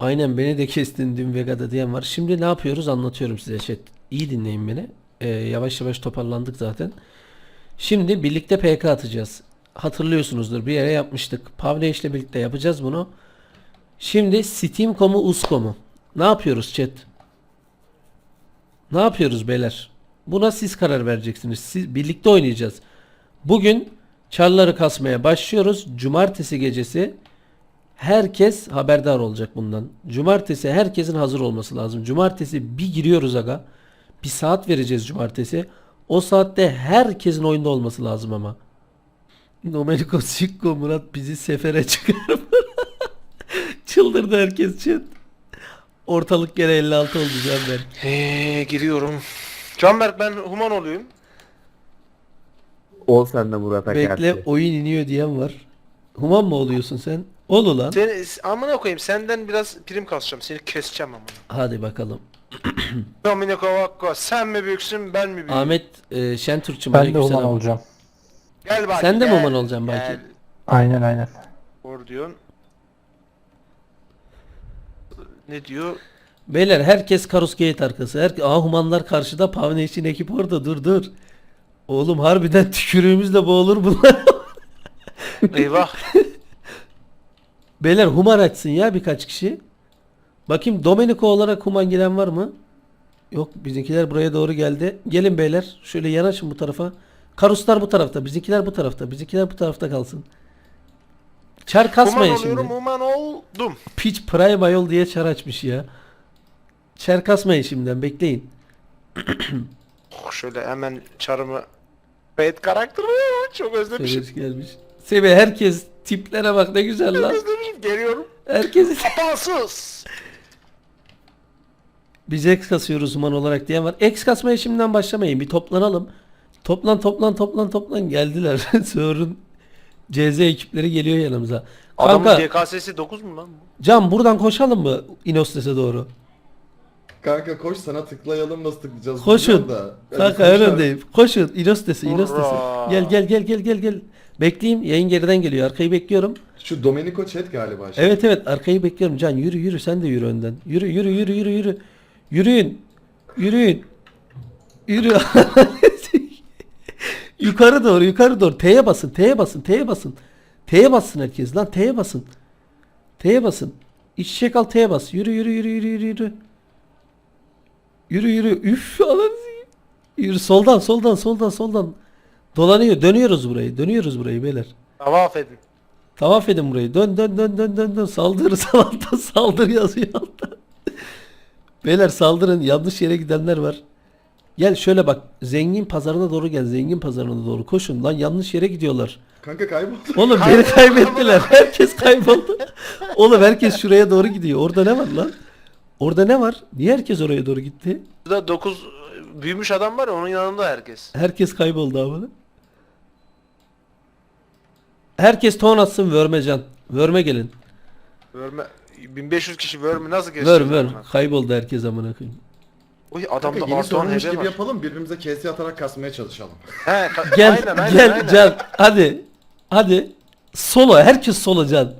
Aynen beni de kestin dün Vega'da diyen var. Şimdi ne yapıyoruz anlatıyorum size chat. İyi dinleyin beni. Ee, yavaş yavaş toparlandık zaten. Şimdi birlikte PK atacağız. Hatırlıyorsunuzdur bir yere yapmıştık. Pavle ile birlikte yapacağız bunu. Şimdi Steam.com'u Uscom'u. Ne yapıyoruz chat? Ne yapıyoruz beyler? Buna siz karar vereceksiniz. Siz birlikte oynayacağız. Bugün çarları kasmaya başlıyoruz. Cumartesi gecesi herkes haberdar olacak bundan. Cumartesi herkesin hazır olması lazım. Cumartesi bir giriyoruz aga. Bir saat vereceğiz cumartesi. O saatte herkesin oyunda olması lazım ama. Domenico Sikko Murat bizi sefere çıkar. Çıldırdı herkes chat. Ortalık gene 56 oldu Canberk. Eee giriyorum. Canberk ben human olayım. Ol sen de Murat Akarsi. Bekle oyun iniyor diyen var. Human mı oluyorsun sen? Ol ulan. Seni amına koyayım senden biraz prim kasacağım. Seni keseceğim amına. Hadi bakalım. Dominico Vakko sen mi büyüksün ben mi büyüğüm? Ahmet e, Şentürkçü Ben de Oman olacağım. Gel bak. Sen de mi Oman olacaksın belki? Aynen aynen. Or diyorsun. Ne diyor? Beyler herkes Karus Gate arkası. Her Aa, Humanlar karşıda Pavne için ekip orada dur dur. Oğlum harbiden tükürüğümüzle boğulur bunlar. Eyvah. Beyler Human açsın ya birkaç kişi. Bakayım Domenico olarak Human gelen var mı? Yok bizimkiler buraya doğru geldi. Gelin beyler şöyle yanaşın bu tarafa. Karuslar bu tarafta. Bizimkiler bu tarafta. Bizimkiler bu tarafta kalsın. Çar human kasmayın şimdi. oluyorum human oldum. Piç Prime Ayol diye çar açmış ya. Çar kasmayın şimdiden bekleyin. Oh, şöyle hemen çarımı Bait karakter mi? Çok özlemişim. Severiz gelmiş. Semih herkes tiplere bak ne güzel lan. özlemişim. Geliyorum. Herkes Hatasız. biz X kasıyoruz human olarak diyen var. X kasmaya şimdiden başlamayın. Bir toplanalım. Toplan toplan toplan toplan geldiler. Sığır'ın CZ ekipleri geliyor yanımıza. Adamın Kanka DKS'si 9 mu lan? Can buradan koşalım mı Inostes'e doğru? Kanka koş sana tıklayalım nasıl tıklayacağız Koşun. bilmiyorum da. Kanka koş abi. öndeyim. Koşun Inostes'e Hurra. Inostes'e. Gel gel gel gel gel gel. Bekleyeyim. Yayın geriden geliyor. Arkayı bekliyorum. Şu Domenico Chat galiba. şey. Evet evet arkayı bekliyorum. Can yürü yürü sen de yürü önden. Yürü yürü yürü yürü yürü. Yürüyün. Yürüyün. Yürü. yukarı doğru yukarı doğru. T'ye basın T'ye basın T'ye basın. T'ye bassın herkes lan T'ye basın. T'ye basın. İç içe kal T'ye bas. Yürü yürü yürü yürü yürü yürü. Yürü yürü. Üf sikeyim. Yürü soldan soldan soldan soldan. Dolanıyor. Dönüyoruz burayı. Dönüyoruz burayı beyler. Tavaf edin. Tavaf edin burayı. Dön dön dön dön dön dön. Saldır altta saldır yazıyor altta. Beyler saldırın. Yanlış yere gidenler var. Gel şöyle bak. Zengin pazarına doğru gel. Zengin pazarına doğru koşun. Lan yanlış yere gidiyorlar. Kanka kayboldu. Oğlum beni kaybettiler. Herkes kayboldu. Oğlum herkes şuraya doğru gidiyor. Orada ne var lan? Orada ne var? Niye herkes oraya doğru gitti? Burada 9 büyümüş adam var ya onun yanında herkes. Herkes kayboldu abi. Herkes ton atsın Vörmecan. Vörme gelin. Verme 1500 kişi verme nasıl geçti? Vör vör. Kayboldu herkes amına koyayım. Oy Kanka adamda yeni hebe gibi var. yapalım birbirimize kese atarak kasmaya çalışalım. He, ka- Gel aynen, aynen, gel aynen. Can hadi. Hadi. Solo herkes solo Can.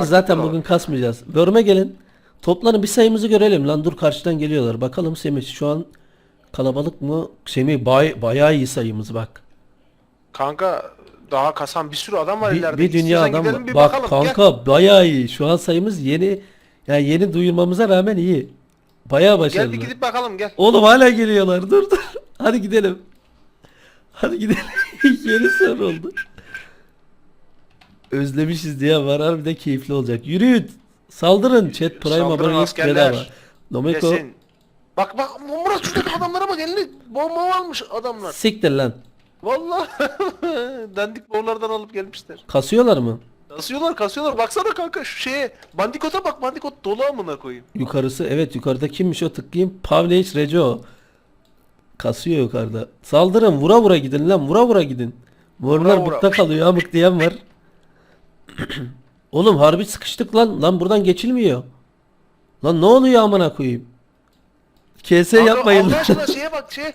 Bak, zaten bravo. bugün kasmayacağız. Börme gelin. Toplanın bir sayımızı görelim lan. Dur karşıdan geliyorlar. Bakalım Semih şu an kalabalık mı? Semih bay, bayağı iyi sayımız bak. Kanka daha kasan bir sürü adam var Bir, ileride. bir dünya İstiyorsan adam gidelim var. bir Bak bakalım. Gel. kanka bayağı iyi. Şu an sayımız yeni yani yeni duyurmamıza rağmen iyi. Bayağı Gel başarılı. bir gidip bakalım gel. Oğlum hala geliyorlar. Dur dur. Hadi gidelim. Hadi gidelim. Yeni soru oldu. Özlemişiz diye var harbiden keyifli olacak. Yürüyün. Saldırın. Chat Prime Saldırın abonelik askerler. bedava. Kesin. Bak bak Murat şuradaki adamlara bak elini bomba almış adamlar. siktir lan. Vallahi dandik bombalardan alıp gelmişler. Kasıyorlar mı? Kasıyorlar kasıyorlar baksana kanka şu şeye bandikota bak bandikot dolu amına koyayım. Yukarısı evet yukarıda kimmiş o tıklayayım. Pavlic Reco. Kasıyor yukarıda. Saldırın vura vura gidin lan vura vura gidin. Vorlar Vura bukta kalıyor amık diyen var. Oğlum harbi sıkıştık lan. Lan buradan geçilmiyor. Lan ne oluyor amına koyayım? KS Kanka, yapmayın. Allah aşkına şeye bak şey.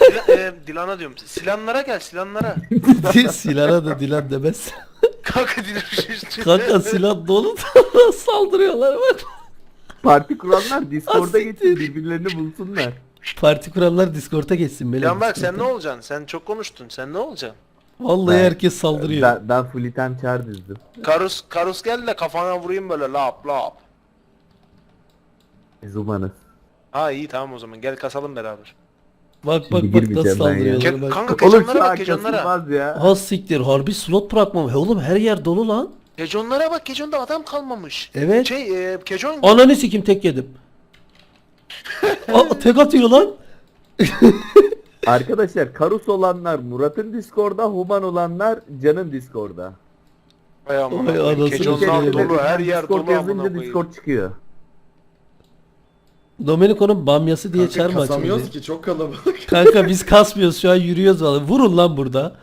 Dila, e, Dilan'a diyorum. Silanlara gel silanlara. Silah'a da Dilan demez. Kanka Dilan işte. Kanka silah dolu saldırıyorlar bak. Parti kuranlar Discord'a Asiktir. geçsin birbirlerini bulsunlar. Parti kuranlar Discord'a geçsin beyler. Dilan bak sen ne olacaksın? Sen çok konuştun. Sen ne olacaksın? Vallahi Ben- herkes saldırıyor. Ben, ben full item char dizdim. Karus Karus gel de kafana vurayım böyle lap lap. Biz umanız. Ha iyi tamam o zaman gel kasalım beraber. Bak Şimdi bak bak nasıl ben ya. saldırıyorlar Ke- bak. kanka kejonlara bak kejonlara. kasılmaz ya. Ha siktir harbi slot bırakmam. He oğlum her yer dolu lan. Kejonlara bak kejonda adam kalmamış. Evet. Şey e, kejon Ananı sikim tek yedim. Aa, tek atıyor lan. Arkadaşlar Karus olanlar Murat'ın Discord'da, Human olanlar Can'ın Discord'da. Koyayım, anasını Kejonlar satayım. dolu her yer Discord dolu amına yazınca koyayım. Discord çıkıyor. Domenico'nun bamyası diye Kanka kasamıyoruz açıldı. ki çok kalabalık. Kanka biz kasmıyoruz şu an yürüyoruz valla. Vurun lan burada.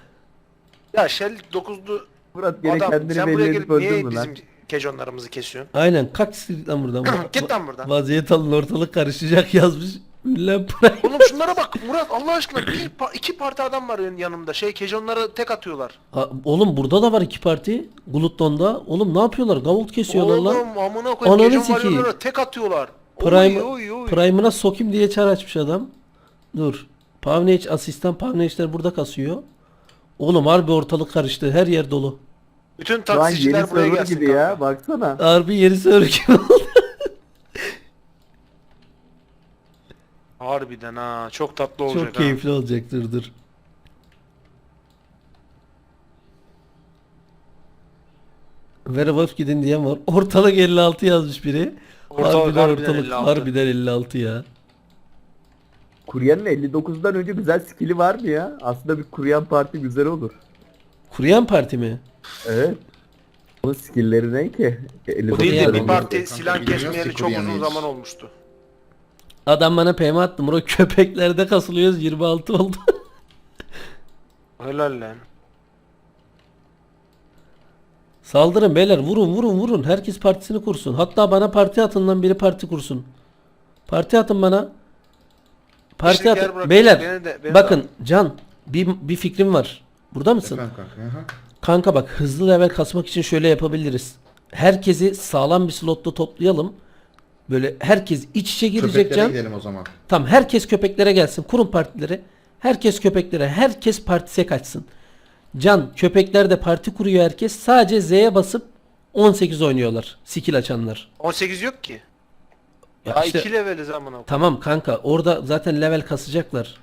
Ya Shell 9'lu Murat gene adam kendini sen belli buraya edip niye öldün mü lan? bizim kejonlarımızı kesiyorsun? Aynen kalk siktir lan buradan. Git lan buradan. Vaziyet alın ortalık karışacak yazmış. Ünlem Prime. Oğlum şunlara bak Murat Allah aşkına bir pa- iki parti adam var yanımda. Şey kejonları tek atıyorlar. Ha, oğlum burada da var iki parti. Glutton'da. Oğlum ne yapıyorlar? Gavult kesiyorlar lan. Oğlum amına koyayım Ananı kejon var sikeyim. tek atıyorlar. Prime, Oy. Prime'ına sokayım diye çar açmış adam. Dur. Pavnage asistan Pavnage'ler burada kasıyor. Oğlum harbi ortalık karıştı. Her yer dolu. Bütün Şu an yeni taksiciler buraya server gelsin gibi ya kanka. baksana. Harbi yeri sörgün oldu. Harbiden ha çok tatlı olacak Çok ha. keyifli olacak dur dur. Werewolf gidin diyen var. Ortalık 56 yazmış biri. Ortalık harbiden harbiden ortalık 56. harbiden 56 ya. Kuryanın 59'dan önce güzel skill'i var mı ya? Aslında bir kuryan parti güzel olur. Kuruyan parti mi? Evet. Onun skill'leri ne ki? Bu değil de bir parti silah kesmeyeli çok uzun hiç. zaman olmuştu. Adam bana PM attı. Muro köpeklerde kasılıyoruz 26 oldu. Helal lan. Saldırın beyler vurun vurun vurun. Herkes partisini kursun. Hatta bana parti atın lan biri parti kursun. Parti atın bana. Parti İşte atın. Beyler Beni de- beni de bakın Can bir, bir fikrim var. Burada mısın? Efendim kanka. aha. Kanka bak hızlı level kasmak için şöyle yapabiliriz. Herkesi sağlam bir slotta toplayalım. Böyle herkes iç içe girecek Köpeklere Can. gidelim o zaman. Tamam herkes köpeklere gelsin. Kurun partileri. Herkes köpeklere. Herkes partisek açsın. Can köpekler de parti kuruyor herkes. Sadece Z'ye basıp 18 oynuyorlar. Skill açanlar. 18 yok ki. Ya işte- 2 leveliz amına koyayım. Tamam kanka orada zaten level kasacaklar.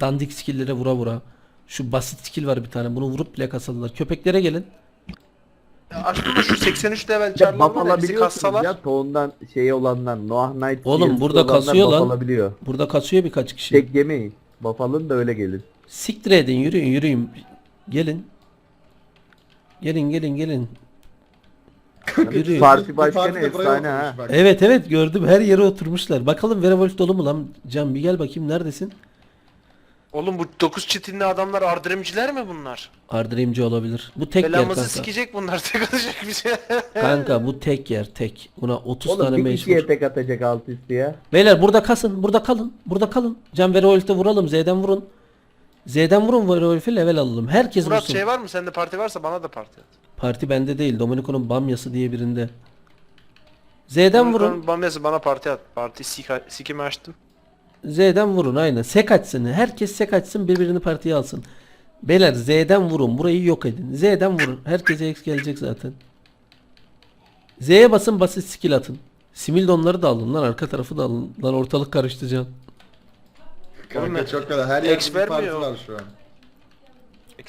Dandik skill'lere vura vura. Şu basit skill var bir tane. Bunu vurup bile kasadılar. Köpeklere gelin. Ya aslında şu 83 level Ya var ya bizi alabiliyorsunuz kassalar. ya toğundan şey olanlar Noah Knight Oğlum, burada kasıyor lan. alabiliyor. Burada kasıyor birkaç kişi. Tek yemeyin. Alın da öyle gelin. Siktir edin yürüyün yürüyün. Gelin. Gelin gelin gelin. Yürüyün. Parti Bir başkanı parti de buraya efsane oturmuş ha. bak. Evet evet gördüm her yere oturmuşlar. Bakalım Werewolf dolu mu lan? Can bir gel bakayım neredesin? Oğlum bu 9 çetinli adamlar ardırımcılar mı bunlar? Ardreamci olabilir. Bu tek yer Belamızı kanka. sikecek bunlar tek atacak bize. Kanka bu tek yer tek. Buna 30 Oğlum tane bir mecbur. kişiye tek atacak alt üstü ya. Beyler burada kasın. Burada kalın. Burada kalın. Can Werewolf'te vuralım. Z'den vurun. Z'den vurun Werewolf'i level alalım. Herkes Murat vursun. şey var mı? Sende parti varsa bana da parti at. Parti bende değil. Domenico'nun bamyası diye birinde. Z'den vurun. Bamyası bana parti at. Parti sika, sikimi açtım. Z'den vurun aynen. Sek açsın. Herkes sek açsın birbirini partiye alsın. Beyler Z'den vurun. Burayı yok edin. Z'den vurun. Herkese X gelecek zaten. Z'ye basın basit skill atın. Simildonları da alın lan arka tarafı da alın. Lan ortalık karıştı can. Kanka çok kadar. Her yerde bir parti var şu an.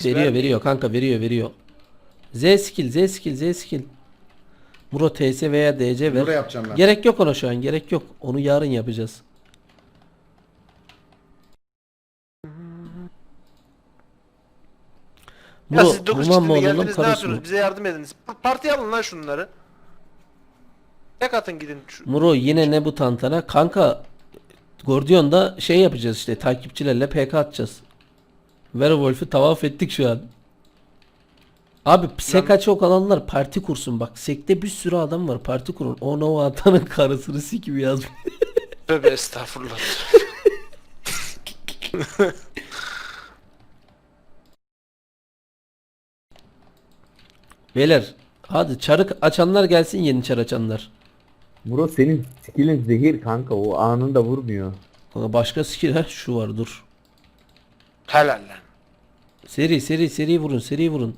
Veriyor veriyor kanka veriyor veriyor. Z skill Z skill Z skill. Muro TS veya DC ver. Buraya yapacağım ben. Gerek yok ona şu an gerek yok. Onu yarın yapacağız. Ya Muro, siz 9 Human mı olalım geldiniz ne Karus mu? yapıyorsunuz? Bize yardım ediniz. Parti alın lan şunları. Tek atın gidin. Şu... Muro yine ne bu tantana? Kanka Gordion'da şey yapacağız işte takipçilerle PK atacağız. Werewolf'u tavaf ettik şu an. Abi sek çok alanlar parti kursun bak. Sekte bir sürü adam var parti kurun. O no atanın karısını sikim yazmış. Tövbe estağfurullah. Beyler hadi çarı açanlar gelsin yeni çar açanlar. Murat senin skillin zehir kanka o anında vurmuyor. Kanka başka skill ha şu var dur. Helal lan. Seri seri seri vurun seri vurun.